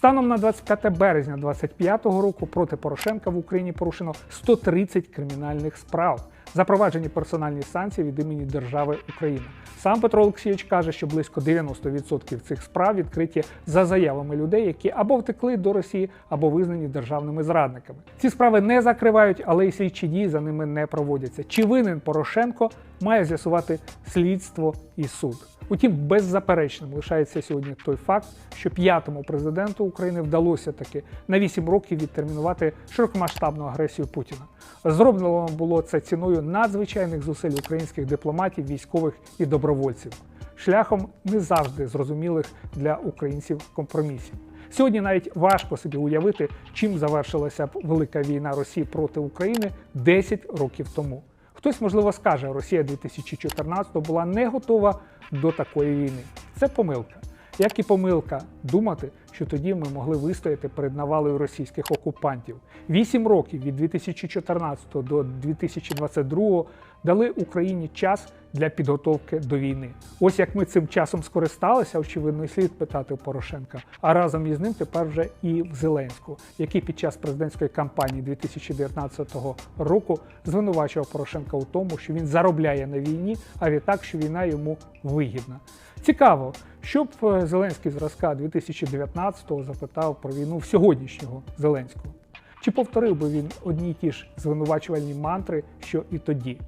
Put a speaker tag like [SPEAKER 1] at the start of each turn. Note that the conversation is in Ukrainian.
[SPEAKER 1] Станом на 25 березня 2025 року проти Порошенка в Україні порушено 130 кримінальних справ. Запроваджені персональні санкції від імені держави Україна. Сам Петро Олексійович каже, що близько 90% цих справ відкриті за заявами людей, які або втекли до Росії, або визнані державними зрадниками. Ці справи не закривають, але й слідчі дії за ними не проводяться. Чи винен Порошенко має з'ясувати слідство і суд. Утім, беззаперечним лишається сьогодні той факт, що п'ятому президенту України вдалося таки на 8 років відтермінувати широкомасштабну агресію Путіна. Зроблено було це ціною надзвичайних зусиль українських дипломатів, військових і добровольців, шляхом не завжди зрозумілих для українців компромісів. Сьогодні навіть важко собі уявити, чим завершилася б велика війна Росії проти України 10 років тому. Хтось, можливо, скаже, Росія 2014 була не готова до такої війни. Це помилка. Як і помилка думати, що тоді ми могли вистояти перед навалою російських окупантів. Вісім років від 2014 до 2022 дали Україні час для підготовки до війни. Ось як ми цим часом скористалися, очевидно, і слід питати у Порошенка. А разом із ним тепер вже і в Зеленську, який під час президентської кампанії 2019 року звинувачував Порошенка у тому, що він заробляє на війні, а відтак, що війна йому вигідна. Цікаво, що б е, Зеленський зразка 2019-го запитав про війну в сьогоднішнього Зеленського. Чи повторив би він одні й ті ж звинувачувальні мантри, що і тоді?